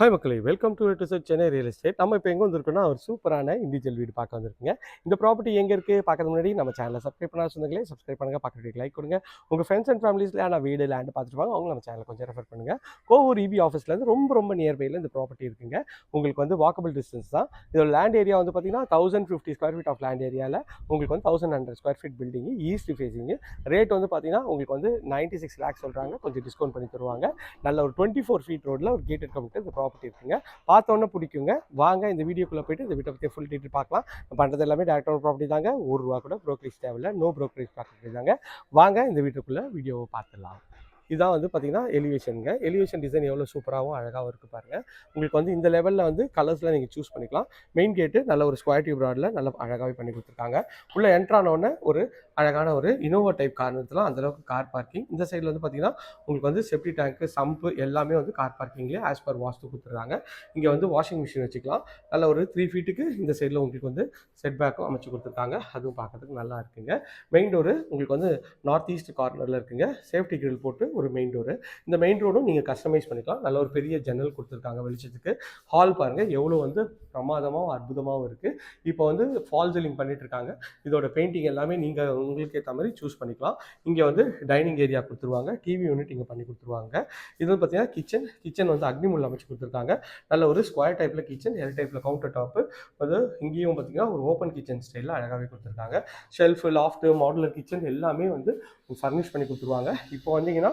Hi மக்களை welcome to to Chennai real estate நம்ம இப்போ எங்கே வந்திருக்கோம்னா ஒரு சூப்பரான இண்டிவிஜுவல் வீடு பார்க்க வந்திருக்குங்க. இந்த ப்ராப்பர்ட்டி எங்கே இருக்குது பார்க்கறது முன்னாடி நம்ம சேனலை சப்ஸ்கிரைப் பண்ணா சொன்னங்களே சப்ஸ்கிரைப் பண்ணுங்க பக்கத்துக்கு லைக் கொடுங்க. உங்கள் ஃப்ரெண்ட்ஸ் அண்ட் ஃபேமிலிஸில் நான் வீடு லேண்ட் பார்த்துட்டு அவங்க நம்ம சேனலை கொஞ்சம் ரெஃபர் பண்ணுங்கள் கோவூர் இபி ஆஃபீஸ்லேருந்து ரொம்ப ரொம்ப நியர்பையில் இந்த ப்ராப்பர்ட்டி இருக்குங்க. உங்களுக்கு வந்து வாக்கபிள் டிஸ்டன்ஸ் தான். இதோட லேண்ட் ஏரியா வந்து பார்த்தீங்கன்னா thousand fifty square feet of land ஏரியாவில் உங்களுக்கு வந்து thousand hundred square feet building east facing rate வந்து பார்த்தீங்கன்னா உங்களுக்கு வந்து நைன்ட்டி சிக்ஸ் லேக்ஸ் சொல்கிறாங்க கொஞ்சம் டிஸ்கவுண்ட் பண்ணி தருவாங்க. நல்ல ஒரு டுவெண்ட்டி ஃபோர் ஃபீட் ரோட்டில் ஒரு கேட்டட் கமிட்டு ப்ராப்பர்ட்டி இருக்குங்க. பார்த்தோன்னே பிடிக்குங்க. வாங்க இந்த வீடியோக்குள்ளே போயிட்டு இந்த வீட்டை பற்றி ஃபுல் டீட்டெயில் பார்க்கலாம். பண்ணுறது எல்லாமே டேரக்ட் ப்ராப்பர்ட்டி தாங்க. ஒரு ரூபா கூட ப்ரோக்கரேஜ் தேவையில்ல. நோ ப்ரோக்கரேஜ் பார்க்கறது தாங்க. வாங்க இந்த வீட்டுக்குள்ளே வீடியோவை பார்த்துடலாம். இதான் வந்து பார்த்தீங்கன்னா எலிவேஷனுங்க எலிவேஷன் டிசைன் எவ்வளோ சூப்பராகவும் அழகாகவும் இருக்குது பாருங்கள் உங்களுக்கு வந்து இந்த லெவலில் வந்து கலர்ஸில் நீங்கள் சூஸ் பண்ணிக்கலாம். மெயின் கேட்டு நல்ல ஒரு ஸ்கொயர் டியூப் ராடில் நல்ல அழகாகவே பண்ணி கொடுத்துருக்காங்க. உள்ளே என்ட்ரானோடனே ஒரு அழகான ஒரு இனோவா டைப் கார் நிறுத்தலாம். அந்தளவுக்கு கார் பார்க்கிங் இந்த சைடில் வந்து பார்த்தீங்கன்னா உங்களுக்கு வந்து செப்டி டேங்க்கு சம்பு எல்லாமே வந்து கார் பார்க்கிங்லேயே ஆஸ் பர் வாஸ்து கொடுத்துருக்காங்க. இங்கே வந்து வாஷிங் மிஷின் வச்சுக்கலாம். நல்ல ஒரு த்ரீ ஃபீட்டுக்கு இந்த சைடில் உங்களுக்கு வந்து செட் பேக்கும் அமைச்சு கொடுத்துருக்காங்க. அதுவும் பார்க்கறதுக்கு நல்லா இருக்குங்க. மெயின் டோரு உங்களுக்கு வந்து நார்த் ஈஸ்ட் கார்னரில் இருக்குங்க. சேஃப்டி கிரில் போட்டு ஒரு மெயின் டோரு இந்த மெயின் ரோடும் நீங்கள் கஸ்டமைஸ் பண்ணிக்கலாம். நல்ல ஒரு பெரிய ஜன்னல் கொடுத்துருக்காங்க வெளிச்சத்துக்கு. ஹால் பாருங்கள் எவ்வளோ வந்து பிரமாதமாகவும் அற்புதமாகவும் இருக்குது இப்போ வந்து ஃபால் சீலிங் பண்ணிட்டுருக்காங்க. இதோட பெயிண்டிங் எல்லாமே நீங்கள் உங்களுக்கு ஏற்ற மாதிரி சூஸ் பண்ணிக்கலாம். இங்கே வந்து டைனிங் ஏரியா கொடுத்துருவாங்க. டிவி யூனிட் இங்கே பண்ணி கொடுத்துருவாங்க. இது வந்து பார்த்தீங்கன்னா கிச்சன் கிச்சன் வந்து அக்னிமுள் அமைச்சு கொடுத்துருக்காங்க. நல்ல ஒரு ஸ்கொயர் டைப்பில் கிச்சன் எல் டைப்பில் கவுண்டர் டாப்பு அது இங்கேயும் பார்த்தீங்கன்னா ஒரு ஓப்பன் கிச்சன் ஸ்டைலில் அழகாகவே கொடுத்துருக்காங்க. ஷெல்ஃபு லாஃப்ட்டு மாடுலர் கிச்சன் எல்லாமே வந்து ஃபர்னிஷ் பண்ணி கொடுத்துருவாங்க. இப்போ வந்தீங்கன்னா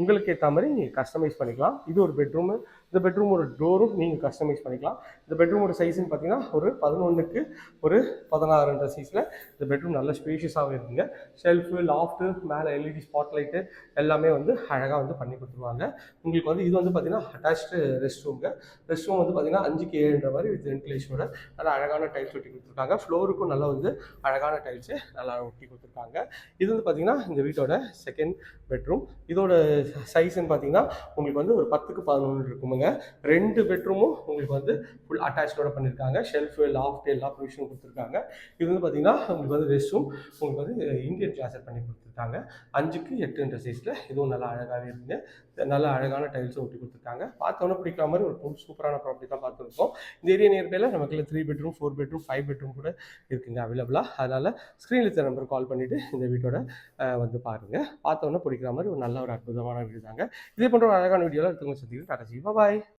உங்களுக்கு ஏற்ற மாதிரி நீங்கள் கஸ்டமைஸ் பண்ணிக்கலாம். இது ஒரு பெட்ரூமு இந்த பெட்ரூமோட டோரும் நீங்கள் கஸ்டமைஸ் பண்ணிக்கலாம். இந்த பெட்ரூமோட சைஸ்ன்னு பார்த்தீங்கன்னா ஒரு பதினொன்றுக்கு ஒரு பதினாறுன்ற சைஸில் இந்த பெட்ரூம் நல்ல ஸ்பேஷியஸாகவே இருக்குங்க. ஷெல்ஃபு லாஃப்ட்டு மேலே எல்இடி ஸ்பாட் லைட்டு எல்லாமே வந்து அழகாக வந்து பண்ணி கொடுத்துருவாங்க. உங்களுக்கு வந்து இது வந்து பார்த்தீங்கன்னா அட்டாச்டு ரெஸ்ட் ரூம்ங்க ரெஸ்ட் ரூம் வந்து பார்த்தீங்கன்னா அஞ்சுக்கு ஏழுன்ற மாதிரி வித் வென்டிலேஷனோட நல்லா அழகான டைல்ஸ் ஒட்டி கொடுத்துருக்காங்க. ஃப்ளோருக்கும் நல்லா வந்து அழகான டைல்ஸு நல்லா ஒட்டி கொடுத்துருக்காங்க. இது வந்து பார்த்தீங்கன்னா இந்த வீட்டோட செகண்ட் பெட்ரூம் இதோட சைஸ்ன்னு பார்த்தீங்கன்னா உங்களுக்கு வந்து ஒரு பத்துக்கு பதினொன்று இருக்குமுங்க. ரெண்டு பெட்ரூமும் உங்களுக்கு வந்து ஃபுல் அட்டாச்சோட பண்ணியிருக்காங்க ஷெல்ஃபு லாஃப்ட் எல்லா ப்ரொவிஷனும் கொடுத்துருக்காங்க. இது வந்து பார்த்தீங்கன்னா உங்களுக்கு வந்து ரெஸ்ட் ரூம் உங்களுக்கு வந்து இந்தியன் கிளாஸர் பண்ணி கொடுத்துருக்காங்க. அஞ்சுக்கு எட்டுன்ற சைஸில் இதுவும் நல்லா அழகாகவே இருக்குங்க. நல்ல அழகான டைல்ஸும் ஒட்டி கொடுத்துருக்காங்க. பார்த்தோன்னே பிடிக்கிற மாதிரி ஒரு சூப்பரான ப்ராப்பர்ட்டி தான் பார்த்துருக்கோம். இந்த ஏரியா நியர்பையில் நமக்கு three bedroom four bedroom five bedroom கூட இருக்குங்க அவைலபிளாக அதனால் ஸ்க்ரீனில் இருக்கிற நம்பர் கால் பண்ணிவிட்டு இந்த வீட்டோட வந்து பாருங்கள் பார்த்தோன்னே பிடிக்கிற மாதிரி ஒரு நல்ல ஒரு அற்புதமான வீடு தாங்க இதே போன்ற ஒரு அழகான வீடியோவில் எடுத்துக்கோங்க சந்திக்கிறேன் டாடா ஜி பாய்